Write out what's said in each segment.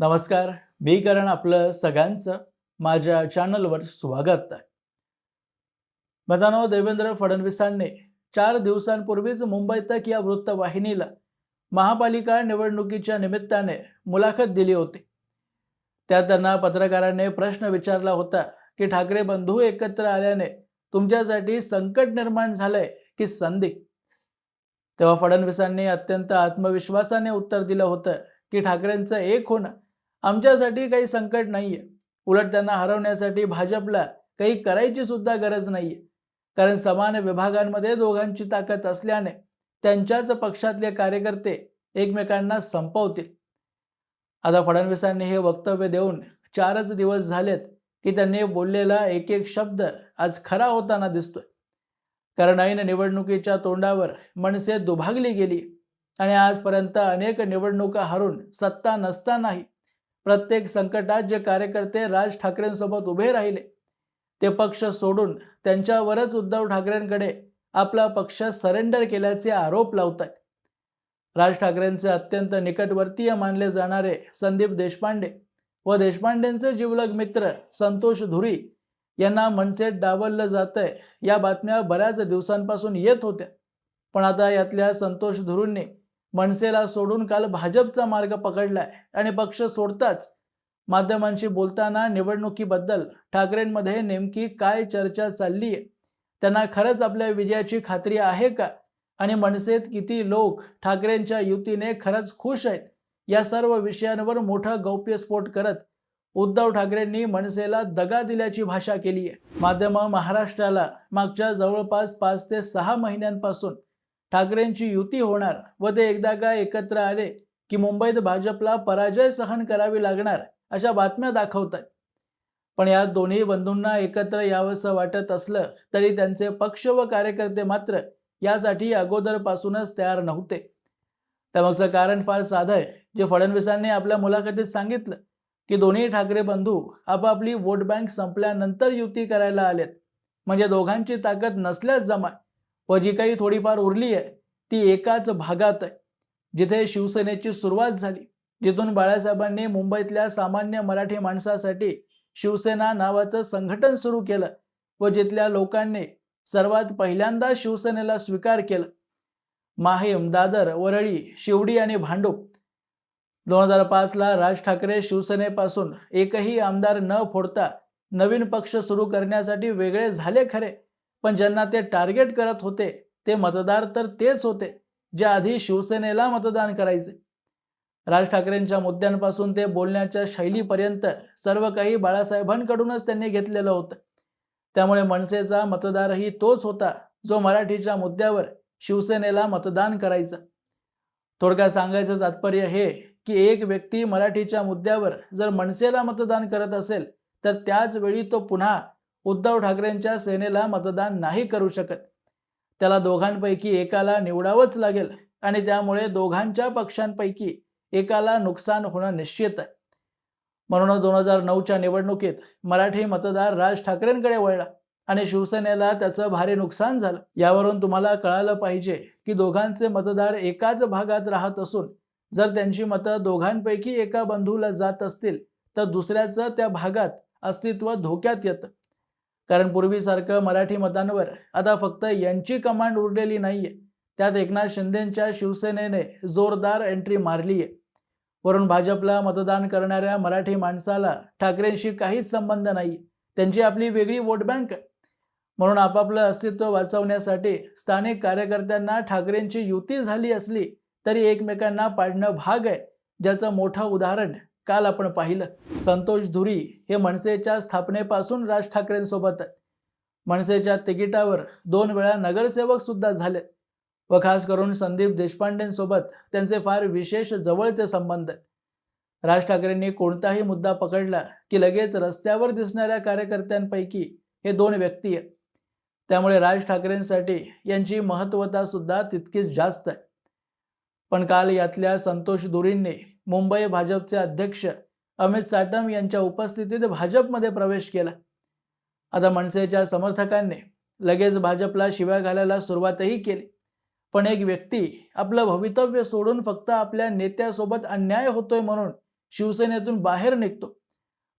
नमस्कार मी करण आपलं सगळ्यांचं माझ्या चॅनलवर स्वागत आहे. देवेंद्र फडणवीसांनी चार दिवसांपूर्वीच मुंबई तक या वृत्तवाहिनीला महापालिका निवडणुकीच्या निमित्ताने मुलाखत दिली होती. त्यात त्यांना पत्रकारांनी प्रश्न विचारला होता की ठाकरे बंधू एकत्र आल्याने तुमच्यासाठी संकट निर्माण झालंय की संधी? तेव्हा फडणवीसांनी अत्यंत आत्मविश्वासाने उत्तर दिलं होतं की ठाकरेंचं एक होणं आमच्यासाठी काही संकट नाहीये. उलट त्यांना हरवण्यासाठी भाजपला काही करायची सुद्धा गरज नाहीये. कारण समान विभागांमध्ये दोघांची ताकद असल्याने त्यांच्याच पक्षातले कार्यकर्ते एकमेकांना संपवतील. आता फडणवीसांनी हे वक्तव्य देऊन चारच दिवस झालेत की त्यांनी बोललेला एक एक शब्द आज खरा होताना दिसतोय. कारण ऐन निवडणुकीच्या तोंडावर मनसे दुभागली गेली आणि आजपर्यंत अनेक निवडणुका हरून सत्ता नसतानाही प्रत्येक संकटात जे कार्यकर्ते राज ठाकरेंसोबत उभे राहिले ते पक्ष सोडून त्यांच्यावरच उद्धव ठाकरेंकडे आपला पक्ष सरेंडर केल्याचे आरोप लावत आहेत राज ठाकरेंचे अत्यंत निकटवर्तीय मानले जाणारे संदीप देशपांडे व देशपांडेंचे जिवलग मित्र संतोष धुरी यांना मनसेत डावललं जातंय या बातम्या बऱ्याच दिवसांपासून येत होत्या. पण आता यातल्या संतोष धुरूंनी मनसेला सोडून काल भाजपचा मार्ग पकडलाय आणि पक्ष सोडताच. माध्यमांशी बोलताना निवडणुकीबद्दल ठाकरेंमध्ये नेमकी काय चर्चा चालली आहे त्यांना खरंच आपल्या विजयाची खात्री आहे का? आणि मनसेत किती लोक ठाकरेंच्या युतीने खरंच खुश आहेत? या सर्व विषयांवर मोठा गौप्यस्फोट करत उद्धव ठाकरेंनी मनसेला दगा दिल्याची भाषा केली आहे माध्यम महाराष्ट्राला मागच्या जवळपास पाच ते सहा महिन्यांपासून ठाकरेंची युती होणार व ते एकदा का एकत्र आले की मुंबईत भाजपला पराजय सहन करावी लागणार अशा बातम्या दाखवतात पण या दोन्ही बंधूंना एकत्र यावंसं वाटत असलं तरी त्यांचे पक्ष व कार्यकर्ते मात्र यासाठी अगोदरपासूनच तयार नव्हते. त्यामागचं कारण फार साधं आहे. जे फडणवीसांनी आपल्या मुलाखतीत सांगितलं की दोन्ही ठाकरे बंधू आपापली वोट बँक संपल्यानंतर युती करायला आलेत. म्हणजे दोघांची ताकद नसल्याच जमा व जी काही थोडीफार उरली आहे ती एकाच भागात आहे जिथे शिवसेनेची सुरुवात झाली जिथून बाळासाहेबांनी मुंबईतल्या सामान्य मराठी माणसासाठी शिवसेना नावाचं संघटन सुरू केलं व जिथल्या लोकांनी सर्वात पहिल्यांदा शिवसेनेला स्वीकार केलं. माहीम दादर वरळी शिवडी आणि भांडूप. दोन हजार पाचला राज ठाकरे शिवसेनेपासून एकही आमदार न फोडता नवीन पक्ष सुरू करण्यासाठी वेगळे झाले खरे. पण ज्यांना ते टार्गेट करत होते ते मतदार तर तेच होते जे आधी शिवसेनेला मतदान करायचे. राज ठाकरेंच्या मुद्द्यांपासून ते बोलण्याच्या शैलीपर्यंत सर्व काही बाळासाहेबांकडूनच त्यांनी घेतलेलं होतं. त्यामुळे मनसेचा मतदारही तोच होता जो मराठीच्या मुद्द्यावर शिवसेनेला मतदान करायचा. थोडक्यात सांगायचं तात्पर्य हे की एक व्यक्ती मराठीच्या मुद्द्यावर जर मनसेला मतदान करत असेल तर त्याच वेळी तो पुन्हा उद्धव ठाकरेंच्या सेनेला मतदान नाही करू शकत. त्याला दोघांपैकी एकाला निवडावंच लागेल आणि त्यामुळे दोघांच्या पक्षांपैकी एकाला नुकसान होणं निश्चित आहे. म्हणून दोन हजार नऊच्या निवडणुकीत मराठी मतदार राज ठाकरेंकडे वळला आणि शिवसेनेला त्याचं भारी नुकसान झालं. यावरून तुम्हाला कळालं पाहिजे की दोघांचे मतदार एकाच भागात राहत असून जर त्यांची मतं दोघांपैकी एका बंधूला जात असतील तर दुसऱ्याचं त्या भागात अस्तित्व धोक्यात येतं. कारण पूर्वीसारखं मराठी मतांवर आता फक्त यांची कमांड उरलेली नाहीये. त्यात एकनाथ शिंदेच्या शिवसेनेने जोरदार एंट्री मारली आहे वरून भाजपला मतदान करणाऱ्या मराठी माणसाला ठाकरेंशी काहीच संबंध नाही. त्यांची आपली वेगळी वोट बँक म्हणून आपापलं अस्तित्व वाचवण्यासाठी स्थानिक कार्यकर्त्यांना ठाकरेंची युती झाली असली तरी एकमेकांना पाडणं भाग आहे. ज्याचं मोठं उदाहरण काल आपण पाहिलं संतोष धुरी हे मनसेच्या स्थापनेपासून राज ठाकरेंसोबत आहेत. मनसेच्या तिकिटावर दोन वेळा नगरसेवक सुद्धा झाले व खास करून संदीप देशपांडेंसोबत त्यांचे फार विशेष जवळचे संबंध आहेत. राज ठाकरेंनी कोणताही मुद्दा पकडला की लगेच रस्त्यावर दिसणाऱ्या कार्यकर्त्यांपैकी हे दोन व्यक्ती आहेत. त्यामुळे राज ठाकरेंसाठी यांची महत्वता सुद्धा तितकीच जास्त आहे. पण काल यातल्या संतोष दुरींनी मुंबई भाजपचे अध्यक्ष अमित साटम यांच्या उपस्थितीत भाजपमध्ये प्रवेश केला. आता मनसेच्या समर्थकांनी लगेच भाजपला शिव्या घालायला सुरुवातही केली. पण एक व्यक्ती आपलं भवितव्य सोडून फक्त आपल्या नेत्यासोबत अन्याय होतोय म्हणून शिवसेनेतून बाहेर निघतो.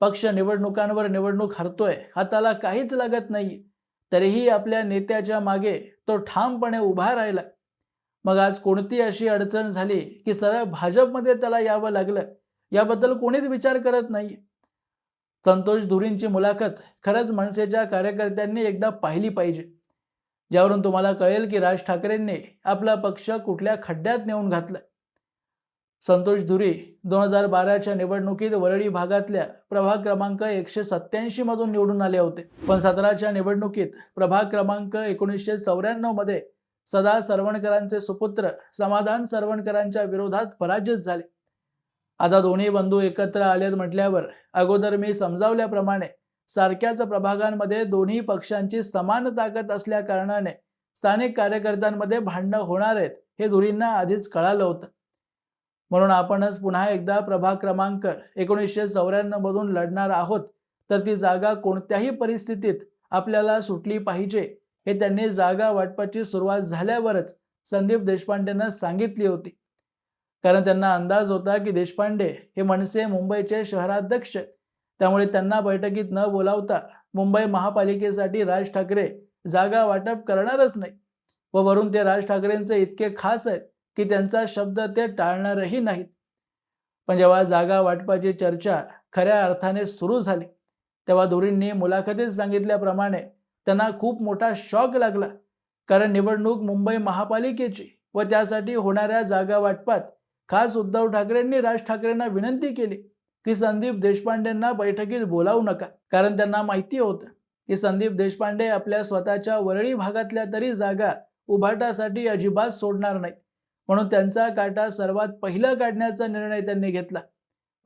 पक्ष निवडणुकांवर निवडणूक हरतोय हाताला काहीच लागत नाही तरीही आपल्या नेत्याच्या मागे तो ठामपणे उभा राहिला. मग आज कोणती अशी अडचण झाली की सरळ भाजपमध्ये त्याला यावं लागलं? याबद्दल कोणीच विचार करत नाही. संतोष धुरींची मुलाखत खरंच मनसेच्या कार्यकर्त्यांनी एकदा पाहिली पाहिजे. ज्यावरून तुम्हाला कळेल की राज ठाकरेंनी आपला पक्ष कुठल्या खड्ड्यात नेऊन घातला. संतोष धुरी दोन हजार बाराच्या निवडणुकीत वरळी भागातल्या प्रभाग क्रमांक एकशे सत्याऐंशी मधून निवडून आले होते. पण सतराच्या निवडणुकीत प्रभाग क्रमांक एकोणीसशे चौऱ्याण्णवमध्ये सदा सरवणकरांचे सुपुत्र समाधान सरवणकरांच्या विरोधात पराजित झाले. आता दोन्ही बंधू एकत्र आलेत म्हटल्यावर अगोदर मी समजावल्याप्रमाणे सारख्याच प्रभागांमध्ये दोन्ही पक्षांची समान ताकद असल्या कारणाने स्थानिक कार्यकर्त्यांमध्ये भांडणं होणार आहेत हे धुरींना आधीच कळालं होतं. म्हणून आपणच पुन्हा एकदा प्रभाग क्रमांक एकोणीसशे चौऱ्याण्णव मधून लढणार आहोत तर ती जागा कोणत्याही परिस्थितीत आपल्याला सुटली पाहिजे. हे त्यांनी जागा वाटपाची सुरुवात झाल्यावरच संदीप देशपांडेंना सांगितली होती. कारण त्यांना अंदाज होता की देशपांडे हे मनसे मुंबईचे शहराध्यक्ष त्यामुळे त्यांना बैठकीत न बोलावता मुंबई महापालिकेसाठी राज ठाकरे जागा वाटप करणारच नाही. व वरून ते राज ठाकरेंचे इतके खास आहेत की त्यांचा शब्द ते टाळणारही नाहीत. पण जेव्हा जागा वाटपाची चर्चा खऱ्या अर्थाने सुरू झाली तेव्हा धुरींनी मुलाखतीत सांगितल्याप्रमाणे त्यांना खूप मोठा शॉक लागला. कारण निवडणूक मुंबई महापालिकेची व त्यासाठी होणाऱ्या जागा वाटपात खास उद्धव ठाकरेंनी राज ठाकरेंना विनंती केली की संदीप देशपांडेंना बैठकीत बोलावू नका. कारण त्यांना माहिती होतं की संदीप देशपांडे आपल्या स्वतःच्या वरळी भागातल्या तरी जागा उभाटासाठी अजिबात सोडणार नाहीत. म्हणून त्यांचा काटा सर्वात पहिला काढण्याचा निर्णय त्यांनी घेतला.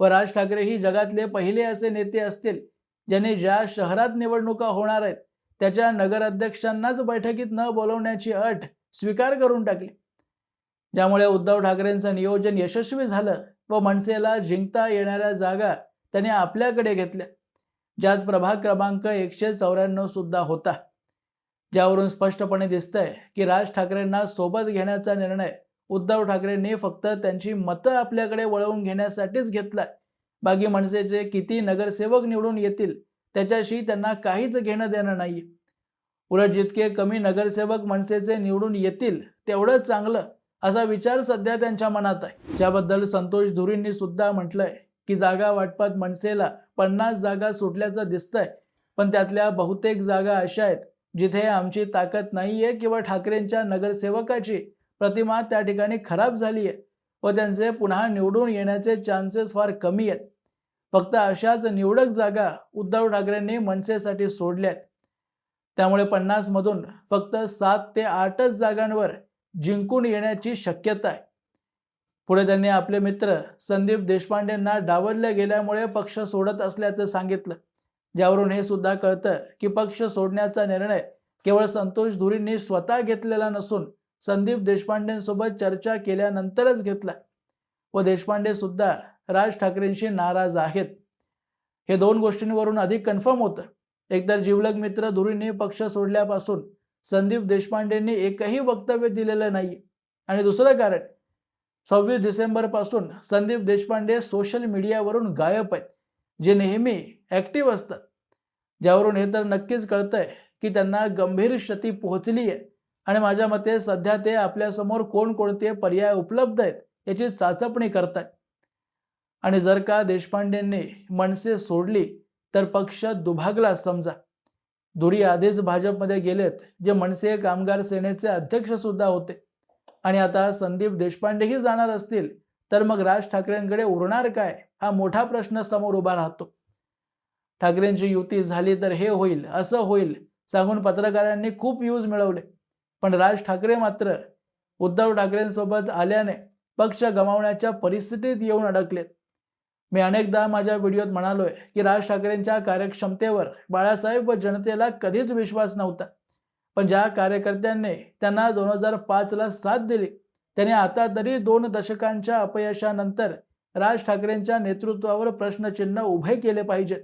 व राज ठाकरे ही जगातले पहिले असे नेते असतील ज्यांनी ज्या शहरात निवडणुका होणार आहेत त्याच्या नगराध्यक्षांनाच बैठकीत न बोलवण्याची अट स्वीकार करून टाकली. ज्यामुळे उद्धव ठाकरेंचं नियोजन यशस्वी झालं व मनसेला जिंकता येणाऱ्या जागा त्याने आपल्याकडे घेतल्या ज्यात प्रभाग क्रमांक एकशे चौऱ्याण्णव सुद्धा होता. ज्यावरून स्पष्टपणे दिसतंय की राज ठाकरेंना सोबत घेण्याचा निर्णय उद्धव ठाकरेंनी फक्त त्यांची मतं आपल्याकडे वळवून घेण्यासाठीच घेतलाय. बाकी मनसेचे किती नगरसेवक निवडून येतील त्याच्याशी त्यांना काहीच घेणं देणं नाही उलट जितके कमी नगरसेवक मनसेचे निवडून येतील तेवढंच चांगलं असा विचार सध्या त्यांच्या मनात आहे. ज्याबद्दल संतोष धुरींनी सुद्धा म्हटलंय की जागा वाटपात मनसेला पन्नास जागा सुटल्याचं दिसतंय पण त्यातल्या बहुतेक जागा अशा आहेत जिथे आमची ताकद नाहीये किंवा ठाकरेंच्या नगरसेवकाची प्रतिमा त्या ठिकाणी खराब झाली आहे व त्यांचे पुन्हा निवडून येण्याचे चान्सेस फार कमी आहेत. फक्त अशाच निवडक जागा उद्धव ठाकरेंनी मनसेसाठी सोडल्यात. त्यामुळे पन्नासमधून फक्त सात ते आठच जागांवर जिंकून येण्याची शक्यता आहे. पुढे त्यांनी आपले मित्र संदीप देशपांडेंना डावलल्या गेल्यामुळे पक्ष सोडत असल्याचं सांगितलं. ज्यावरून हे सुद्धा कळतं की पक्ष सोडण्याचा निर्णय केवळ संतोष धुरींनी स्वतः घेतलेला नसून संदीप देशपांडेंसोबत चर्चा केल्यानंतरच घेतला. व देशपांडे सुद्धा राज ठाकरेंशी नाराज आहेत. हे दोन गोष्टींवरून अधिक कन्फर्म होतं. एकतर जिवलग मित्र धुरींनी पक्ष सोडल्यापासून संदीप देशपांडेंनी एकही वक्तव्य दिलेलं नाही आणि दुसरं कारण सव्वीस डिसेंबरपासून संदीप देशपांडे सोशल मीडियावरून गायब आहेत जे नेहमी ॲक्टिव्ह असतात. ज्यावरून हे तर नक्कीच कळतंय की त्यांना गंभीर क्षती पोहोचली आहे. आणि माझ्या मते सध्या ते आपल्यासमोर कोणकोणते पर्याय उपलब्ध आहेत याची चाचपणी करतात आणि जर का देशपांडेंनी मनसे सोडली तर पक्ष दुभागला समजा. धुरी आधीच भाजपमध्ये गेलेत जे मनसे कामगार सेनेचे अध्यक्ष सुद्धा होते. आणि आता संदीप देशपांडेही जाणार असतील तर मग राज ठाकरेंकडे उरणार काय? हा मोठा प्रश्न समोर उभा राहतो. ठाकरेंची युती झाली तर हे होईल असं होईल सांगून पत्रकारांनी खूप व्ह्यूज मिळवले. पण राज ठाकरे मात्र उद्धव ठाकरेंसोबत आल्याने पक्ष गमावण्याच्या परिस्थितीत येऊन अडकलेत. मी अनेकदा माझ्या व्हिडिओत म्हणालोय की राज ठाकरेंच्या कार्यक्षमतेवर बाळासाहेब व जनतेला कधीच विश्वास नव्हता. पण ज्या कार्यकर्त्यांनी त्यांना दोन हजार पाचला साथ दिली त्याने आता तरी दोन दशकांच्या अपयशानंतर राज ठाकरेंच्या नेतृत्वावर प्रश्नचिन्ह उभे केले पाहिजेत.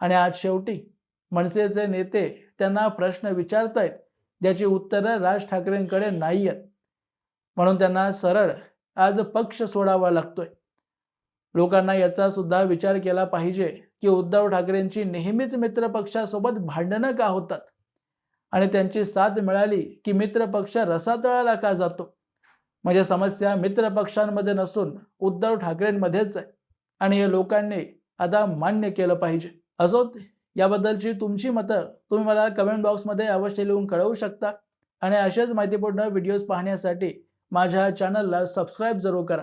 आणि आज शेवटी मनसेचे नेते त्यांना प्रश्न विचारतायत ज्याची उत्तरं राज ठाकरेंकडे नाही आहेत म्हणून त्यांना सरळ आज पक्ष सोडावा लागतोय. लोकांना याचा सुद्धा विचार केला पाहिजे की उद्धव ठाकरेंची नेहमीच मित्र पक्षासोबत भांडणं का होतात? आणि त्यांची साथ मिळाली की मित्र पक्ष रसातळाला का जातो? म्हणजे समस्या मित्र पक्षांमध्ये नसून उद्धव ठाकरेंमध्येच आहे. आणि हे लोकांनी आता मान्य केलं पाहिजे. असोत याबद्दलची तुमची मतं तुम्ही मला कमेंट बॉक्समध्ये अवश्य लिहून कळवू शकता. आणि अशाच माहितीपूर्ण व्हिडिओज पाहण्यासाठी माझ्या चॅनलला सबस्क्राईब जरूर करा.